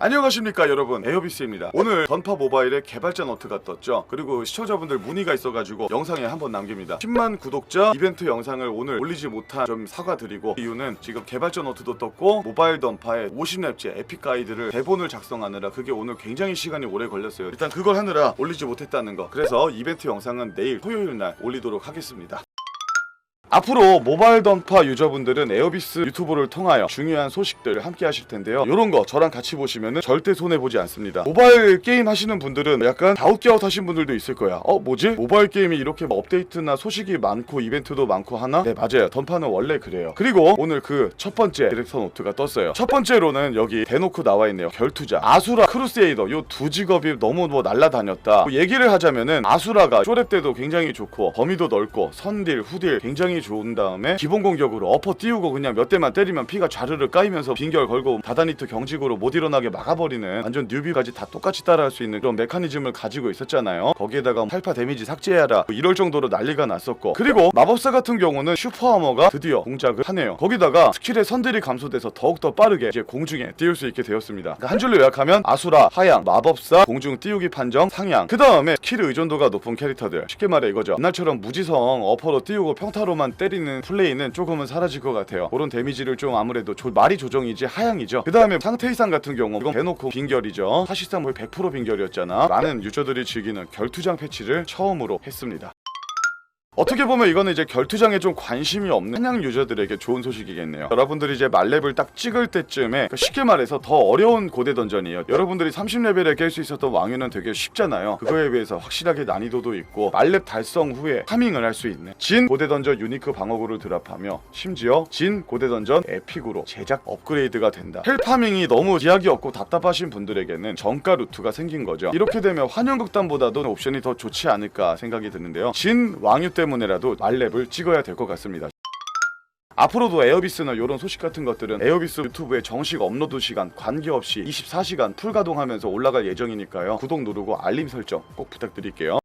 안녕하십니까 여러분. 에어비스입니다. 오늘 던파 모바일에 개발자 노트가 떴죠. 그리고 시청자분들 문의가 있어가지고 영상에 한번 남깁니다. 10만 구독자 이벤트 영상을 오늘 올리지 못한 점 사과드리고 이유는 지금 개발자 노트도 떴고 모바일 던파의 50랩째 에픽 가이드를 대본을 작성하느라 그게 오늘 굉장히 시간이 오래 걸렸어요. 일단 그걸 하느라 올리지 못했다는 거. 그래서 이벤트 영상은 내일 토요일 날 올리도록 하겠습니다 앞으로 모바일 던파 유저분들은 에어비스 유튜브를 통하여 중요한 소식들 함께 하실 텐데요. 이런 거 저랑 같이 보시면은 절대 손해 보지 않습니다. 모바일 게임 하시는 분들은 약간 갸웃갸웃 하신 분들도 있을 거야. 어 뭐지? 모바일 게임이 이렇게 뭐 업데이트나 소식이 많고 이벤트도 많고 하나? 네 맞아요. 던파는 원래 그래요. 그리고 오늘 그 첫 번째 디렉터 노트가 떴어요. 첫 번째로는 여기 대놓고 나와 있네요. 결투자, 아수라, 크루세이더 요 두 직업이 너무 뭐 날라다녔다. 뭐 얘기를 하자면은 아수라가 쪼랩 때도 굉장히 좋고 범위도 넓고 선딜, 후딜 굉장히 좋은 다음에 기본 공격으로 어퍼 띄우고 그냥 몇 대만 때리면 피가 좌르르 까이면서 빈결 걸고 다다니트 경직으로 못 일어나게 막아버리는 완전 뉴비까지 다 똑같이 따라할 수 있는 그런 메커니즘을 가지고 있었잖아요. 거기에다가 팔파 데미지 삭제해라 뭐 이럴 정도로 난리가 났었고 그리고 마법사 같은 경우는 슈퍼하머가 드디어 공작을 하네요. 거기다가 스킬의 선들이 감소돼서 더욱더 빠르게 이제 공중에 띄울 수 있게 되었습니다. 그러니까 한 줄로 요약하면 아수라, 하양, 마법사, 공중 띄우기 판정, 상향 그 다음에 스킬 의존도가 높은 캐릭터들 쉽게 말해 이거죠. 옛날처럼 무지성 어퍼로 띄우고 평타로만 때리는 플레이는 조금은 사라질 것 같아요. 그런 데미지를 좀 아무래도 조, 말이 조정이지 하향이죠. 그 다음에 상태 이상 같은 경우 이건 대놓고 빈결이죠. 사실상 거의 100% 빈결이었잖아. 많은 유저들이 즐기는 결투장 패치를 처음으로 했습니다. 어떻게 보면 이거는 이제 결투장에 좀 관심이 없는 한양 유저들에게 좋은 소식이겠네요. 여러분들이 이제 말렙을 딱 찍을 때쯤에 그러니까 쉽게 말해서 더 어려운 고대 던전이에요. 여러분들이 30레벨에 깰 수 있었던 왕유는 되게 쉽잖아요. 그거에 비해서 확실하게 난이도도 있고 말렙 달성 후에 파밍을 할 수 있는 진 고대 던전 유니크 방어구를 드랍하며 심지어 진 고대 던전 에픽으로 제작 업그레이드가 된다. 헬 파밍이 너무 기약이 없고 답답하신 분들에게는 정가 루트가 생긴 거죠. 이렇게 되면 환영극단보다도 옵션이 더 좋지 않을까 생각이 드는데요. 진 왕유 때문에 라도 말렙을 찍어야 될 것 같습니다. 앞으로도 에어비스나 이런 소식 같은 것들은 에어비스 유튜브에 정식 업로드 시간 관계없이 24시간 풀 가동하면서 올라갈 예정이니까요. 구독 누르고 알림 설정 꼭 부탁드릴게요.